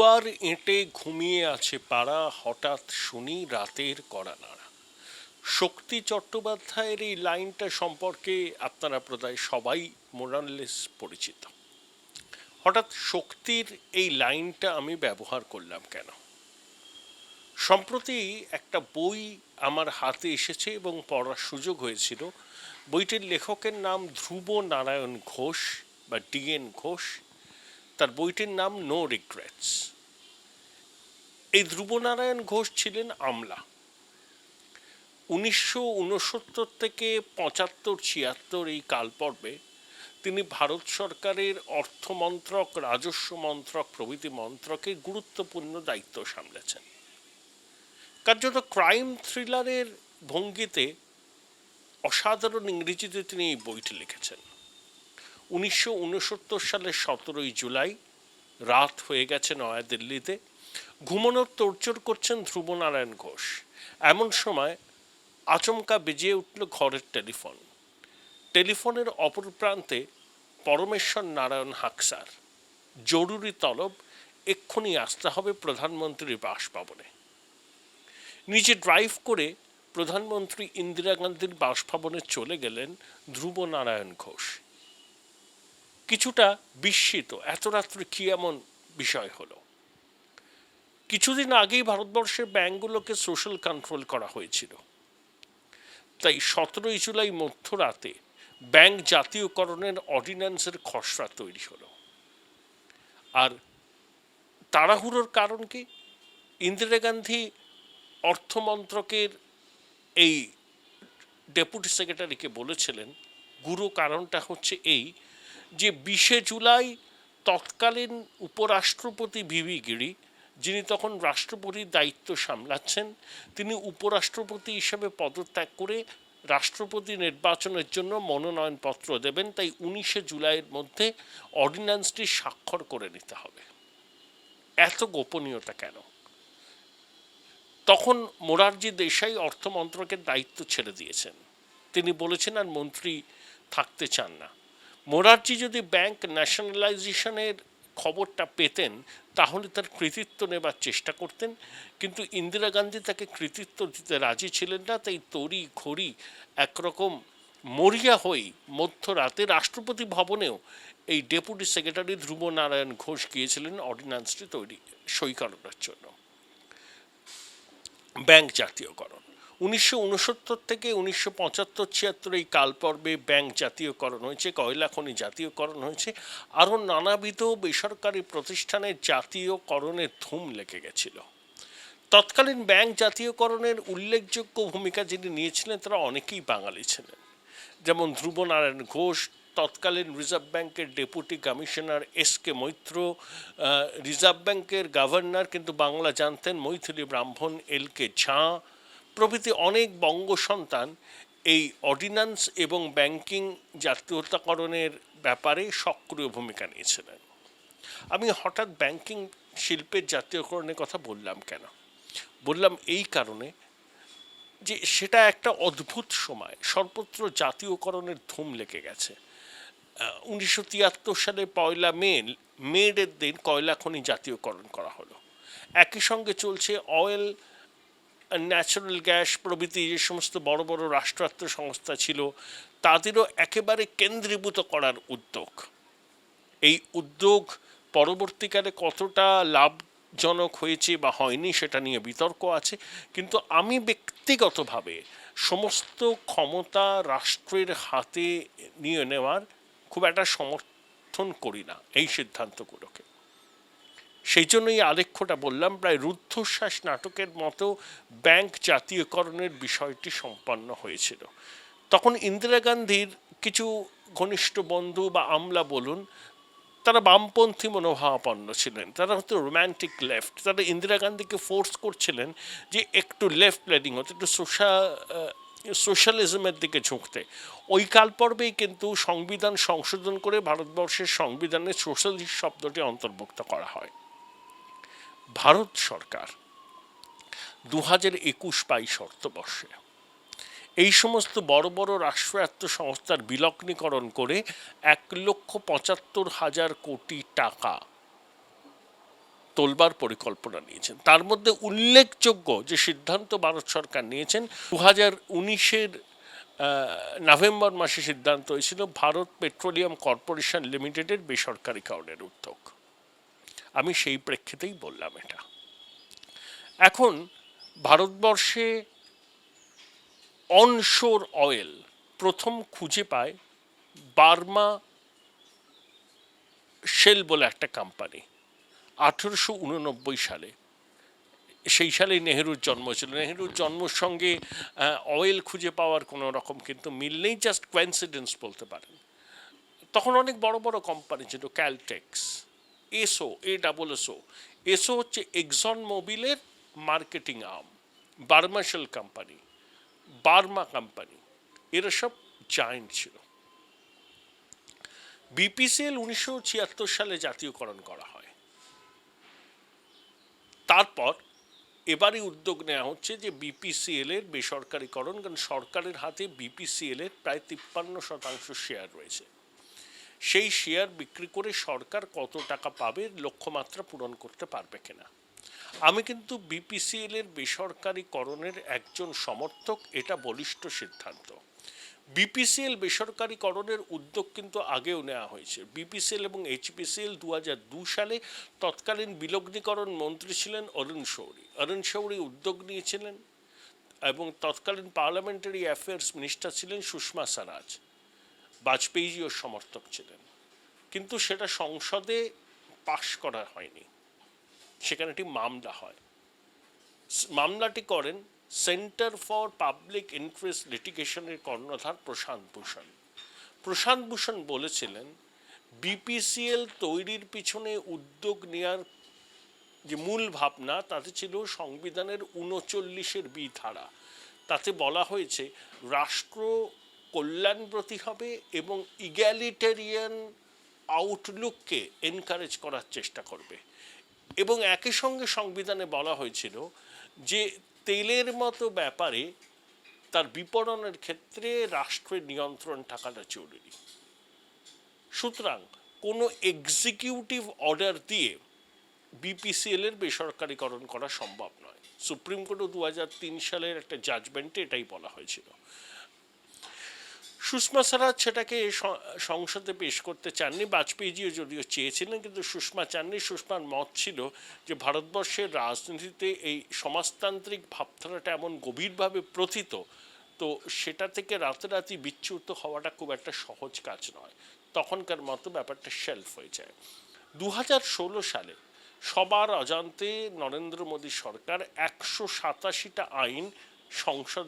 দুয়ার এঁটে ঘুমিয়ে আছে পাড়া হঠাৎ শুনি রাতের কড়া নাড়া। শক্তি চট্টোপাধ্যায়ের এই লাইনটা সম্পর্কে আপনারা প্রায় সবাই মোরাললেস পরিচিত। হঠাৎ শক্তির এই লাইনটা আমি ব্যবহার করলাম কেন? সম্প্রতি একটা বই আমার হাতে এসেছে এবং পড়ার সুযোগ হয়েছিল। বইটির লেখকের নাম ধ্রুব নারায়ণ ঘোষ বা ডিএন ঘোষ। তার বইটির নাম নো রিগ্রেটস এই ধ্রুবনারায়ণ ঘোষ ছিলেন আমলা। উনিশশো উনসত্তর থেকে পঁচাত্তর ছিয়াত্তর এই কালপর্বে তিনি ভারত সরকারের অর্থমন্ত্রক, রাজস্ব মন্ত্রক, প্রভৃতি মন্ত্রকে গুরুত্বপূর্ণ দায়িত্ব সামলেছেন। কার্যত ক্রাইম থ্রিলারের ভঙ্গিতে অসাধারণ ইংরেজিতে তিনি এই বইটি লিখেছেন। উনিশশো উনসত্তর সালের সতেরোই জুলাই রাত হয়ে গেছে নয়াদিল্লিতে ঘুমানোর তোড়জোড় করছেন ধ্রুবনারায়ণ ঘোষ। এমন সময় আচমকা বেজে উঠল ঘরের টেলিফোন। টেলিফোনের অপর প্রান্তে পরমেশ্বর নারায়ণ হাকসার। জরুরি তলব এক্ষুনি আসতে হবে প্রধানমন্ত্রীর বাসভবনে। নিজে ড্রাইভ করে প্রধানমন্ত্রী ইন্দিরা গান্ধীর বাসভবনে চলে গেলেন ধ্রুব নারায়ণ ঘোষ। কিছুটা বিস্মিত। এত রাত্রে কি এমন বিষয় হলো? কিছুদিন আগেই ভারতবর্ষের ব্যাংকগুলোকে সোশ্যাল কন্ট্রোল করা হয়েছিল। তাই সতেরোই জুলাই মধ্যরাতে ব্যাংক জাতীয়করণের অর্ডিন্যান্সের খসড়া তৈরি হলো। আর তাড়াহুড়োর কারণ কি? ইন্দিরা গান্ধী অর্থমন্ত্রকের এই ডেপুটি সেক্রেটারিকে বলেছিলেন, গুরু কারণটা হচ্ছে এই যে বিশে জুলাই তৎকালীন উপরাষ্ট্রপতি ভিভি গিরি, যিনি তখন রাষ্ট্রপতির দায়িত্ব সামলাচ্ছেন, তিনি উপরাষ্ট্রপতি হিসেবে পদত্যাগ করে রাষ্ট্রপতি নির্বাচনের জন্য মনোনয়নপত্র দেবেন, তাই উনিশে জুলাইয়ের মধ্যে অর্ডিন্যান্সটি স্বাক্ষর করে নিতে হবে। এত গোপনীয়তা কেন? তখন মোরারজি দেশাই অর্থমন্ত্রকের দায়িত্ব ছেড়ে দিয়েছেন। তিনি বলেছেন, আর মন্ত্রী থাকতে চান না। মোরারজি যদি ব্যাংক ন্যাশনালাইজেশনের খবরটা পেতেন, তাহলে তার কৃতিত্ব নেবার চেষ্টা করতেন। কিন্তু ইন্দিরা গান্ধী তাকে কৃতিত্ব দিতে রাজি ছিলেন না, তাই তড়ি ঘড়ি একরকম মরিয়া হয়ে মধ্যরাতে রাষ্ট্রপতি ভবনেও এই ডেপুটি সেক্রেটারি ধ্রুব নারায়ণ ঘোষ গিয়েছিলেন অর্ডিন্যান্সটি তৈরি, সই করানোর জন্য। ব্যাংক জাতীয়করণ। উনিশশো উনসত্তর থেকে উনিশশো পঁচাত্তর ছিয়াত্তর এই কালপর্বে ব্যাংক জাতীয়করণ হয়েছে, কয়লা খনি জাতীয়করণ হয়েছে, আরও নানাবিধ বেসরকারি প্রতিষ্ঠানের জাতীয়করণের ধুম লেগে গেছিল। তৎকালীন ব্যাংক জাতীয়করণের উল্লেখযোগ্য ভূমিকা যিনি নিয়েছিলেন, তারা অনেকেই বাঙালি ছিলেন। যেমন ধ্রুবনারায়ণ ঘোষ, তৎকালীন রিজার্ভ ব্যাংকের deputy commissioner S K Maitra reserve ব্যাংকের গভর্নর, কিন্তু বাংলা জানতেন মৈথিলী ব্রাহ্মণ এল কে ঝাঁ প্রভৃতি অনেক বঙ্গ সন্তান এই অর্ডিন্যান্স এবং ব্যাংকিং জাতীয়তাকরণের ব্যাপারে সক্রিয় ভূমিকা নিয়েছিলেন। আমি হঠাৎ ব্যাংকিং শিল্পের জাতীয়করণের কথা বললাম কেন? বললাম এই কারণে যে সেটা একটা অদ্ভুত সময়, সর্বত্র জাতীয়করণের ধুম লেগে গেছে। উনিশশো তিয়াত্তর সালে পয়লা মে মেডের দিন কয়লা খনি জাতীয়করণ করা হলো। একই সঙ্গে চলছে অয়েল ন্যাচারাল গ্যাস প্রভৃতি যে সমস্ত বড় বড় রাষ্ট্রায়ত্ত সংস্থা ছিল, তাদেরও একেবারে কেন্দ্রীভূত করার উদ্যোগ। এই উদ্যোগ পরবর্তীকালে কতটা লাভজনক হয়েছে বা হয়নি সেটা নিয়ে বিতর্ক আছে, কিন্তু আমি ব্যক্তিগতভাবে সমস্ত ক্ষমতা রাষ্ট্রের হাতে নিয়ে নেওয়ার খুব একটা সমর্থন করি না এই সিদ্ধান্তগুলোকে। সেই জন্যই আলেখ্যটা বললাম, প্রায় রুদ্ধশ্বাস নাটকের মতো ব্যাংক জাতীয়করণের বিষয়টি সম্পন্ন হয়েছিল। তখন ইন্দিরা গান্ধীর কিছু ঘনিষ্ঠ বন্ধু বা আমলা বলুন, তারা বামপন্থী মনোভাবাপন্ন ছিলেন, তারা হয়তো রোম্যান্টিক লেফট তারা ইন্দিরা গান্ধীকে ফোর্স করছিলেন যে একটু লেফট প্ল্যানিং হতো, একটু সোশ্যাল সোশ্যালিজমের দিকে ঝুঁকতে। ওই কাল পর্বেই কিন্তু সংবিধান সংশোধন করে ভারতবর্ষের সংবিধানে সোশ্যালিস্ট শব্দটি অন্তর্ভুক্ত করা হয়। ভারত সরকার দু হাজার একুশ বাইশ শর্তবর্ষে এই সমস্ত বড় বড় রাষ্ট্রায়ত্ত সংস্থার বিলগ্নীকরণ করে এক লক্ষ পঁচাত্তর হাজার কোটি টাকা তোলবার পরিকল্পনা নিয়েছেন। তার মধ্যে উল্লেখযোগ্য যে সিদ্ধান্ত ভারত সরকার নিয়েছেন দু হাজার উনিশের নভেম্বর মাসে সিদ্ধান্ত হয়েছিল ভারত পেট্রোলিয়াম কর্পোরেশন লিমিটেডের বেসরকারীকরণের উদ্যোগ। আমি সেই প্রেক্ষিতেই বললাম এটা। এখন ভারতবর্ষে অনশোর অয়েল প্রথম খুঁজে পায় বার্মা শেল বলে একটা কোম্পানি আঠেরোশো উননব্বই সালে। সেই সালেই নেহেরুর জন্ম ছিল। নেহেরুর জন্মর সঙ্গে অয়েল খুঁজে পাওয়ার কোনো রকম কিন্তু মিল নেই জাস্ট কোয়েন্সিডেন্স বলতে পারেন। তখন অনেক বড় বড় কোম্পানি ছিল Caltex Esso a double Esso Esso হচ্ছে Exxon মোবিলের marketing arm Burmah Shell company Burma company এরা সব জায়েন্ট ছিল। বিপিসিএল উনিশশো ছিয়াত্তর সালে জাতীয়করণ করা হয়। তারপর এবারই উদ্যোগ নেওয়া হচ্ছে যে বিপিসিএল এর বেসরকারীকরণ, কারণ সরকারের হাতে বিপিসিএল এর প্রায় তিপ্পান্ন শতাংশ শেয়ার রয়েছে। সেই শেয়ার বিক্রি করে সরকার কত টাকা পাবে লক্ষ্যমাত্রা পূরণ করতে পারবে কিনা? আমি কিন্তু বিপিসিএল এর বেসরকারীকরণের একজন সমর্থক, এটা বলিষ্ঠ সিদ্ধান্ত। বিপিসিএল বেসরকারীকরণের উদ্যোগ কিন্তু আগেও নেওয়া হয়েছে। বিপিসিএল এবং এইচপিসিএল দু দু সালে তৎকালীন বিলগ্নীকরণ মন্ত্রী ছিলেন অরুণ শৌরী। অরুণ শৌরী উদ্যোগ নিয়েছিলেন এবং তৎকালীন পার্লামেন্টারি অ্যাফেয়ার্স মিনিস্টার ছিলেন সুষমা স্বরাজ। বাজপেয়ীজিও সমর্থক ছিলেন। কিন্তু সেটা সংসদে পাশ করা হয়নি। সেখানে একটি মামলা হয়। মামলাটি করেন সেন্টার ফর পাবলিক ইন্টারেস্ট লিটিগেশনের কর্ণধার প্রশান্ত ভূষণ। প্রশান্ত ভূষণ বলেছিলেন, বিপিসিএল তৈরির পিছনে উদ্যোগ নেওয়ার যে মূল ভাবনা, তাতে ছিল সংবিধানের উনচল্লিশের বি ধারা তাতে বলা হয়েছে, রাষ্ট্র কল্যাণব্রতী হবে এবং ইগ্যালিটেরিয়ান আউটলুককে এনকারেজ করার চেষ্টা করবে। এবং একই সঙ্গে সংবিধানে বলা হয়েছিল যে তেলের মতো ব্যাপারে তার বিপণনের ক্ষেত্রে রাষ্ট্রের নিয়ন্ত্রণ থাকাটা জরুরি। সুতরাং কোনো এক্সিকিউটিভ অর্ডার দিয়ে বিপিসিএল এর বেসরকারীকরণ করা সম্ভব নয়। সুপ্রিম কোর্টও দু সালের একটা জাজমেন্টে এটাই বলা হয়েছিল। সুষমা স্বরাজ সেটাকে সংসদে পেশ করতে চাননি। বাজপেয়ীজিও যদিও চেয়েছিলেন, কিন্তু সুষমা চাননি। সুষমার মত ছিল যে ভারতবর্ষের রাজনীতিতে এই সমাজতান্ত্রিক ভাবধারাটা এমন গভীরভাবে প্রথিত, তো সেটা থেকে রাতারাতি বিচ্যুত হওয়াটা খুব একটা সহজ কাজ নয়। তখনকার মতো ব্যাপারটা শেলফ হয়ে যায়। দু হাজার ষোলো সালে সবার অজান্তে নরেন্দ্র মোদী সরকার একশো সাতাশিটা আইন সংসদ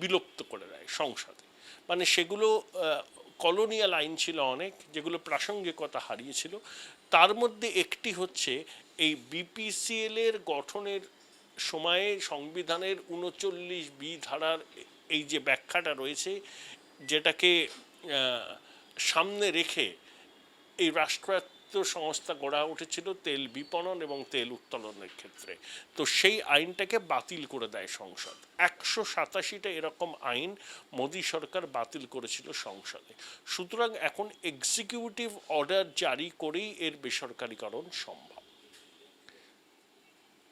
বিলুপ্ত করে দেয়, সংসদে। মানে সেগুলো কলোনিয়াল আইন ছিল অনেক, যেগুলো প্রাসঙ্গিকতা হারিয়েছিল। তার মধ্যে একটি হচ্ছে এই বিপিসিএলের গঠনের সময়ে সংবিধানের উনচল্লিশ বি ধারার এই যে ব্যাখ্যাটা রয়েছে, যেটাকে সামনে রেখে এই রাষ্ট্রায়ত্ত সংস্থা গড়া উঠেছিল তেল বিপণন এবং তেল উত্তোলনের ক্ষেত্রে। তো সেই আইনটাকে বাতিল করে দেয় সংসদ। একশো সাতাশিটা এরকম আইন মোদী সরকার বাতিল করেছিল সংসদে। সুতরাং এখন এক্সিকিউটিভ অর্ডার জারি করেই এর বেসরকারীকরণ সম্ভব।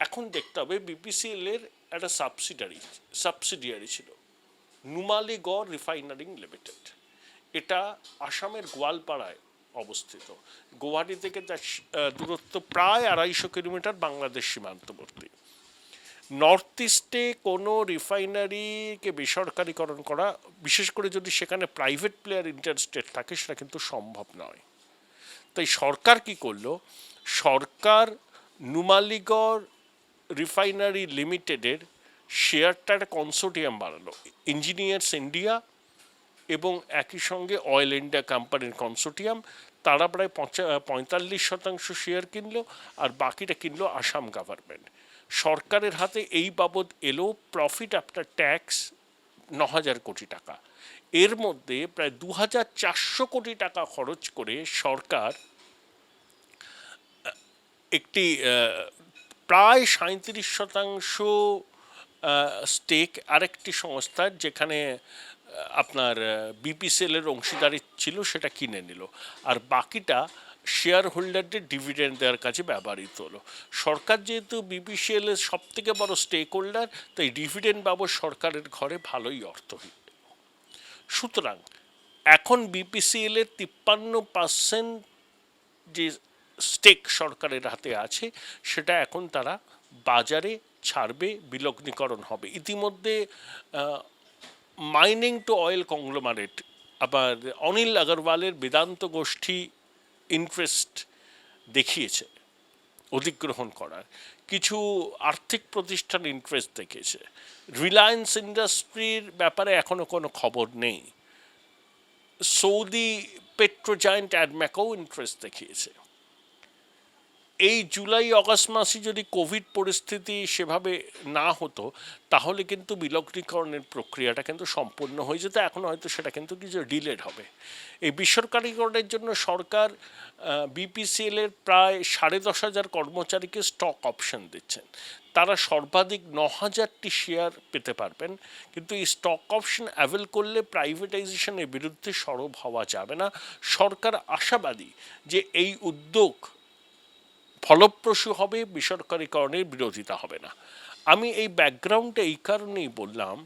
এখন দেখতে হবে বিপিসিএল এর একটা সাবসিডারি সাবসিডিয়ারি ছিল। নুমালিগড় রিফাইনারিং লিমিটেড এটা আসামের গোয়ালপাড়ায় অবস্থিত। গুয়াহাটি থেকে তার দূরত্ব প্রায় আড়াইশো কিলোমিটার বাংলাদেশ সীমান্তবর্তী। নর্থ ইস্টে কোনো রিফাইনারিকে বেসরকারীকরণ করা, বিশেষ করে যদি সেখানে প্রাইভেট প্লেয়ার ইন্টারেস্টেড থাকে, সেটা কিন্তু সম্ভব নয়। তাই সরকার কি করল? সরকার নুমালিগড় রিফাইনারি লিমিটেডের শেয়ারটা একটা কনসোর্টিয়াম বানালো। ইঞ্জিনিয়ার্স ইন্ডিয়া এবং একই সঙ্গে অয়েল ইন্ডিয়া কোম্পানির কনসোর্টিয়াম, তারা প্রায় পঁয়তাল্লিশ শতাংশ শেয়ার কিনলো আর বাকিটা কিনলো আসাম গভর্নমেন্ট সরকারের হাতে এই বাবদ এলো প্রফিট আফটার ট্যাক্স ন হাজার কোটি টাকা। এর মধ্যে প্রায় দু হাজার চারশো কোটি টাকা খরচ করে সরকার একটি প্রায় সাঁত্রিশ শতাংশ স্টেক আরেকটি সংস্থার যেখানে আপনার বিপিসিএল এর অংশীদারি ছিল, সেটা কিনে নিল। আর বাকিটা শেয়ার হোল্ডারদের ডিভিডেন্ড দেওয়ার কাছে ব্যবহৃত হলো। সরকার যেহেতু বিপিসিএল এর সব থেকে বড় স্টেক হোল্ডার তাই ডিভিডেন্ড বাবদ সরকারের ঘরে ভালোই অর্থ সুতরাং, এখন বিপিসিএল এর তিপ্পান্ন পার্সেন্ট যে স্টেক সরকারের হাতে আছে, সেটা এখন তারা বাজারে ছাড়বে, বিলগ্নীকরণ হবে। ইতিমধ্যে মাইনিং টু অয়েল কংগ্লোমারেট আবার অনিল আগরওয়ালের বেদান্ত গোষ্ঠী ইন্টারেস্ট দেখিয়েছে, অধিগ্রহণ করার। কিছু আর্থিক প্রতিষ্ঠান ইন্টারেস্ট দেখিয়েছে। রিলায়েন্স ইন্ডাস্ট্রির ব্যাপারে এখনও কোনো খবর নেই। সৌদি পেট্রোজায়েন্ট অ্যাডম্যাকও ইন্টারেস্ট দেখিয়েছে। এই জুলাই, অগস্ট মাসে যদি কোভিড পরিস্থিতি সেভাবে না হতো, তাহলে কিন্তু বিলগ্নীকরণের প্রক্রিয়াটা কিন্তু সম্পূর্ণ হয়ে যেত। এখন হয়তো সেটা কিন্তু কিছু ডিলেড হবে। এই বেসরকারিকরণের জন্য সরকার বিপিসিএল এর প্রায় সাড়ে দশ হাজার কর্মচারীকে স্টক অপশন দিচ্ছেন। তারা সর্বাধিক ন হাজারটি শেয়ার পেতে পারবেন। কিন্তু এই স্টক অপশন অ্যাভেল করলে প্রাইভেটাইজেশনের বিরুদ্ধে সরব হওয়া যাবে না। সরকার আশাবাদী যে এই উদ্যোগ ফলপ্রসূ হবে বেসরকারীকরণের বিরোধিতা হবে না। আমি এই ব্যাকগ্রাউন্ডে এই কারণেই বললাম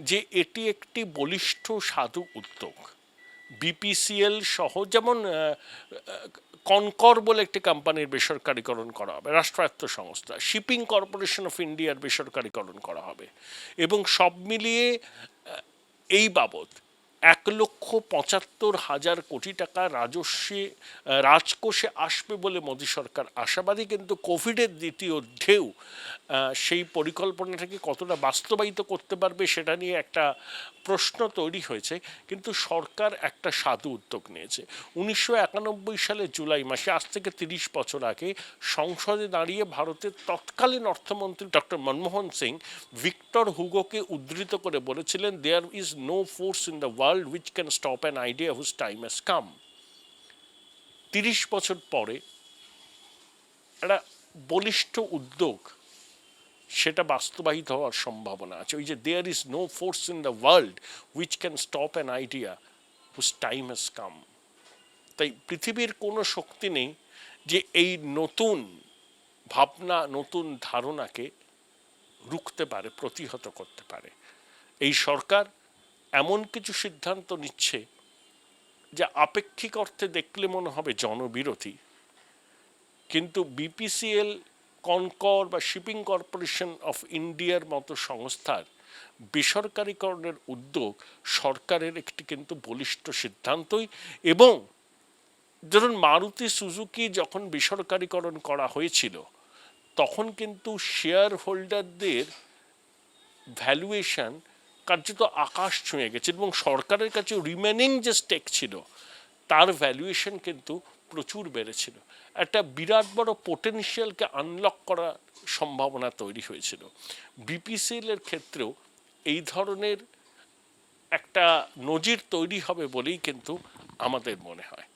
যে এটি একটি বলিষ্ঠ সাধু উদ্যোগ। বিপিসিএল সহ যেমন কনকর বলে একটি কোম্পানির বেসরকারীকরণ করা হবে, রাষ্ট্রায়ত্ত সংস্থা শিপিং কর্পোরেশন অফ ইন্ডিয়ার বেসরকারীকরণ করা হবে এবং সব মিলিয়ে এই বাবদ এক লক্ষ পঁচাত্তর হাজার কোটি টাকা রাজস্বে রাজকোষে আসবে বলে মোদী সরকার আশাবাদী, কিন্তু কোভিডের দ্বিতীয় ঢেউ সেই পরিকল্পনাটাকে কতটা বাস্তবায়িত করতে পারবে সেটা নিয়ে একটা প্রশ্ন তৈরি হয়েছে। কিন্তু সরকার একটা সাধু উদ্যোগ নিয়েছে। উনিশশো একানব্বই সালে জুলাই মাসে, আজ থেকে তিরিশ বছর আগে, সংসদে দাঁড়িয়ে ভারতের তৎকালীন অর্থমন্ত্রী ডক্টর মনমোহন সিং ভিক্টর হুগোকে উদ্ধৃত করে বলেছিলেন there is no force in the world which can stop an idea whose time has come তিরিশ বছর পরে, একটা বলিষ্ঠ উদ্যোগ সেটা বাস্তবায়িত হওয়ার সম্ভাবনা আছে। ওই যে there is no force in the world which can stop an idea whose time has come তাই পৃথিবীর কোনো শক্তি নেই যে এই নতুন ভাবনা, নতুন ধারণাকে রুখতে পারে, প্রতিহত করতে পারে। এই সরকার এমন কিছু সিদ্ধান্ত নিচ্ছে যা আপেক্ষিক অর্থে দেখলে মনে হবে জনবিরোধী। কিন্তু বিপিসিএল কনকর বা শিপিং কর্পোরেশন অফ ইন্ডিয়ার মতো সংস্থার বেসরকারীকরণের উদ্যোগ সরকারের একটি কিন্তু বলিষ্ঠ সিদ্ধান্তই এবং ধরুন মারুতি সুজুকি যখন বেসরকারীকরণ করা হয়েছিল, তখন কিন্তু শেয়ার হোল্ডারদের ভ্যালুয়েশন কার্যত আকাশ ছুঁয়ে গেছে এবং সরকারের কাছে রিমেনিং যে স্টেক ছিল, তার ভ্যালুয়েশন কিন্তু প্রচুর বেড়েছিল। একটা বিরাট বড় পোটেনশিয়ালকে আনলক করার সম্ভাবনা তৈরি হয়েছিল। বিপিসিএলের ক্ষেত্রেও এই ধরনের একটা নজির তৈরি হবে বলেই কিন্তু আমাদের মনে হয়।